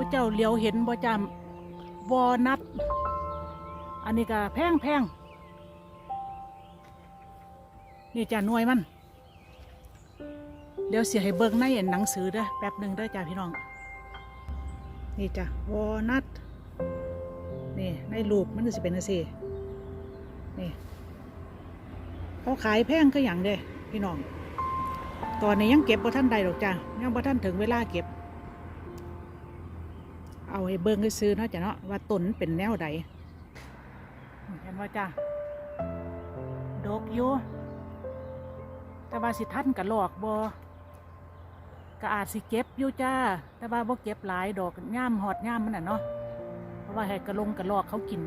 ว่าเจ้าเหลียวเห็นบ่จำวอนัทอันนี้ก็แพงแพงนี่จ้ะหน่วยมัน เดี๋ยวเสียให้เบิ่งในหนังสือเด้อแป๊บหนึ่งเด้อจ้าพี่น้อง นี่จ้ะวอนัทนี่ในรูปมันก็สิเป็นจังซี่นี่เขาขายแพงก็อย่างเด้พี่น้อง ตอนนี้ยังเก็บบ่ท่านใดหรอกจ้ะยังบ่ท่านถึงเวลาเก็บ เอาให้เบิ่งให้ซื้อเนาะจ้ะเนาะว่าต้นเป็นแนวใดเห็นว่าจ้ะดอกอยู่แต่ว่าสิทันกะหลอกบ่ก็อาจสิเก็บอยู่จ้า แต่ว่าบ่เก็บหลายดอกย่ามหอดย่ามมันน่ะเนาะเพราะว่าให้กระลงกระลอกเขากิน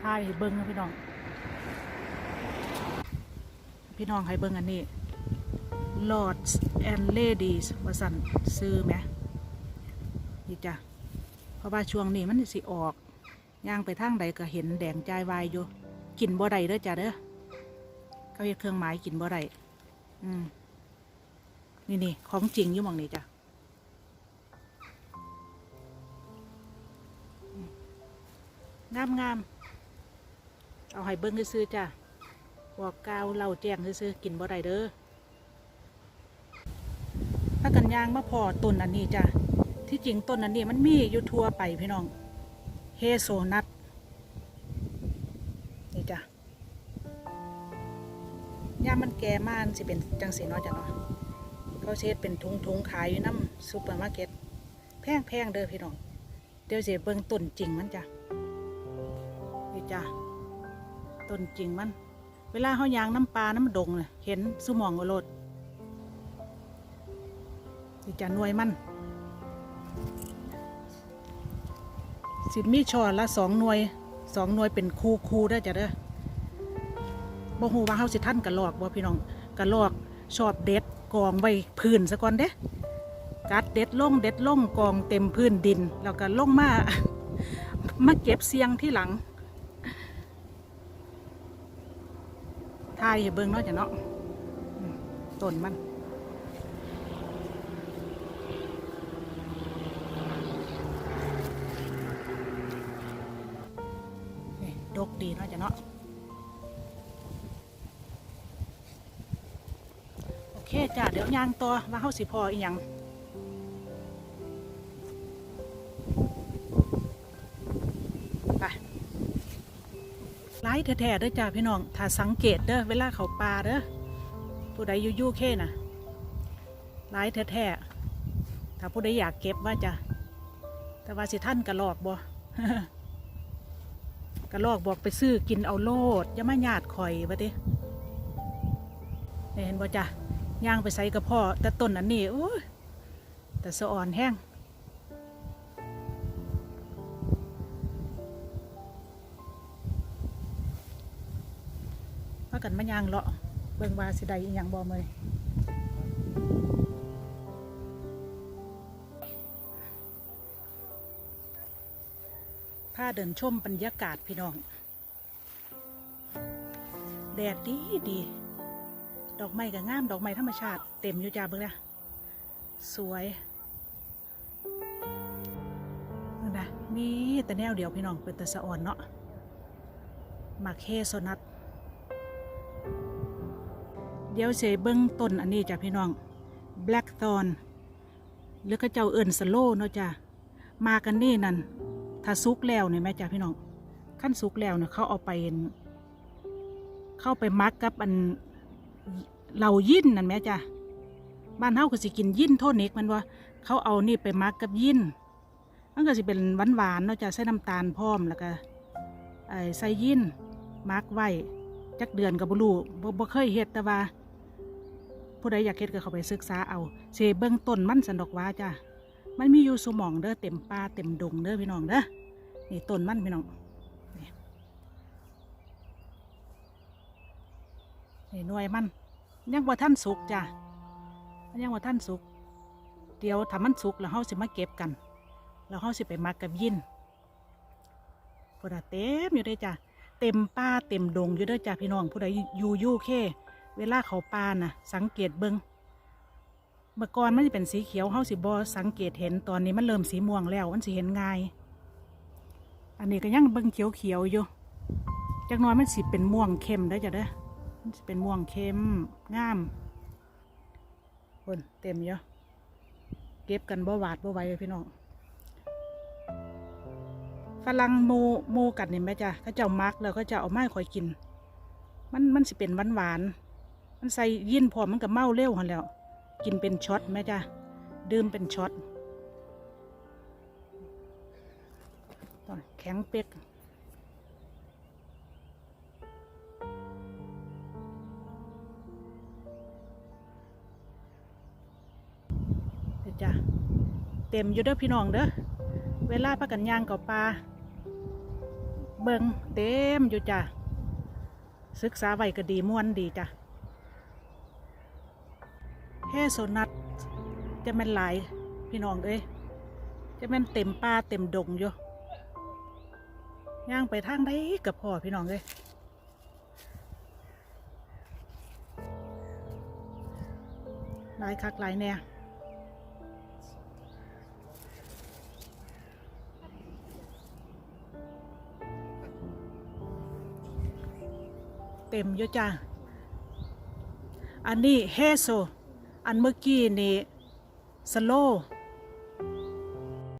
ทายให้เบิ่งนะพี่น้อง พี่น้องให้เบิ่งอันนี้ Lords and Ladies ว่าสั่นซื้อไหม นี่จ้ะเพราะว่าช่วงนี้มันสิออกย่างไปทางใดก็เห็นแดงใจวายอยู่กินบ่ได้เด้อจ้ะเด้อเขาเฮ็ดเครื่องหมายกินบ่ได้อืมนี่นี่ของจริงอยู่มองนี้จ้ะงามงามเอาให้เบิ่งซื้อจ้ะบอกกาวเราแจ้งซื้อกินบ่ได้เด้อถ้ากันยางมาพอต้นอันนี้จ้ะ ที่จริงต้นอันนี้มันมีอยู่ทั่วไปพี่น้อง เฮโซนัทนี่จ้ะยามมันแก่มานสิเป็นจังสีเนาะจ้ะเนาะเขาเช็ดเป็นทุงทุงๆขายอยู่น้ำซูเปอร์มาร์เก็ตแพงแพงๆเด้อพี่น้อง เดี๋ยวเสิเบิ่งต้นจริงมันจ้ะนี่จ้ะต้นจริงมัน เวลาเขายางน้ำปลาน้ำดงน่ะเห็นสุมองโอรสสิจะหน่วยมัน สิมีช่อละสองหน่วยสองหน่วยเป็นคูคูได้จ้ะเด้อบ่ฮู้ว่าเฮาสิทันกระลอกบ่พี่น้องกระลอกชอบเด็ดกองไว้พื้นซะก่อนเด้กัดเด็ดล่งเด็ดล่งกองเต็มพื้นดิน แล้วก็ล่งมามาเก็บเสียงที่หลังทายให้เบิ่งเนาะจ้ะเนาะต้นมัน ดีเนาะจ้ะเนาะโอเคจ้ะเดี๋ยวยางตัวว่าเฮาสิพออีหยังไปร้ายแท้ๆเด้อจ้าพี่น้อง ถ้าสังเกตเด้อเวลาเขาปลาเด้อผู้ใดยู่ยูเคน่ะร้ายแท้ๆถ้าผู้ใดอยากเก็บว่าจะแต่ว่าสิท่านกระลอกบ่ กระลอกบอกไปซื้อกินเอาโลดอย่ามาญาติข่อยบ่ตินี่เห็นบ่จ้ะย่างไปใส่กระเพาะแต่ต้นอันนี้โอ้ยแต่สะอ่อนแห้งพากันมายางเลาะเบิ่งว่าสิได้อีหยังบ่เมย พาเดินชมบรรยากาศพี่น้อง แดดดีดี ดอกไม้ก็งาม ดอกไม้ธรรมชาติ เต็มอยู่จ้าเบิ่งนะสวยนะมีแต่แนวเดียวพี่น้องเป็นแต่สะอ่อนเนาะมาเคโซนัทเดี๋ยวเสเบิ้งต้นอันนี้จ้ะพี่น้อง Blackthorn หรือก็เจ้าเอิญสโลเนาะจ้ะมากันนี่นั่น ถ้าสุกแล้วเนี่ยแม่จ้ะพี่น้องขั้นสุกแล้วเนี่ยเขาเอาไป เข้าไปมักกับอันเหล่ายินนั่นแม่จ้ะบ้านเฮาก็สิกินยินโทษนิกมันว่าเขาเอานี่ไปมักกับยินมันก็สิเป็นหวานหวานๆเนาะจ้ะใส่น้ำตาลพร้อมแล้วก็ไอใส่ยินมักไว้จักเดือนกับบลูบ่บ่เคยเฮ็ดแต่ว่าผู้ใดอยากเฮ็ดก็เข้าไปศึกษาเอาเสเบื้องต้นมันสันดอกว่าจ้ะ มันมีอยู่สมองเด้อเต็มป่าเต็มดงเด้อพี่น้องเด้อนี่ต้นมันพี่น้องนี่นี่หน่วยมัน ยังว่าท่านสุกจ้ะยังว่าท่านสุก เดี๋ยวถ้ามันสุกแล้วเฮาสิมาเก็บกันแล้วเฮาสิไปมักกับยินพนน่ะเต็มอยู่เด้อจ้ะเต็มป่าเต็มดงอยู่เด้อจ้าพี่น้องผู้ใดอยู่ยู่เค เวลาเขาป่าน่ะสังเกตเบิง เมื่อก่อนมันจะเป็นสีเขียวเฮาสิบ่สังเกตเห็นตอนนี้มันเริ่มสีม่วงแล้วมันสิเห็นง่าย อันนี้ก็ยังเบิ่งเขียวๆอยู่จักน้อยมันสิเป็นม่วงเข้มได้จ้ะเด้อมันสิเป็นม่วงเข้มงามคนเต็มเยอะเก็บกันบ่หวาดบ่ไหวพี่น้องฝรั่งโมโมกัดนี่แม่จ้ะเขาจ้ามักแล้วเขาจะเอาไม้คอยกิน มันมันสิเป็นหวานหวานมันใส่ยินพอมันก็เมาเร็วหันแล้ว กินเป็นช็อตแม่จ้ะดื่มเป็นช็อตตอนแข็งเป๊กเดจ้ะเต็มอยู่เด้อพี่น้องเด้อเวลาพักกันย่างกับปลาเบิงเต็มอยู่จ้ะศึกษาไว้ก็ดีม่วนดีจ้ะ แห่โซนัทจะแม่นหลายพี่น้องเอ้ยจะแม่นเต็มป่าเต็มดงอยู่ย่างไปทางใดกับพ่อพี่น้องเอ้ยหลายคักหลายแน่เต็มอยู่จ้าอันนี้เฮโซ อันเมื่อกี้นี่สโล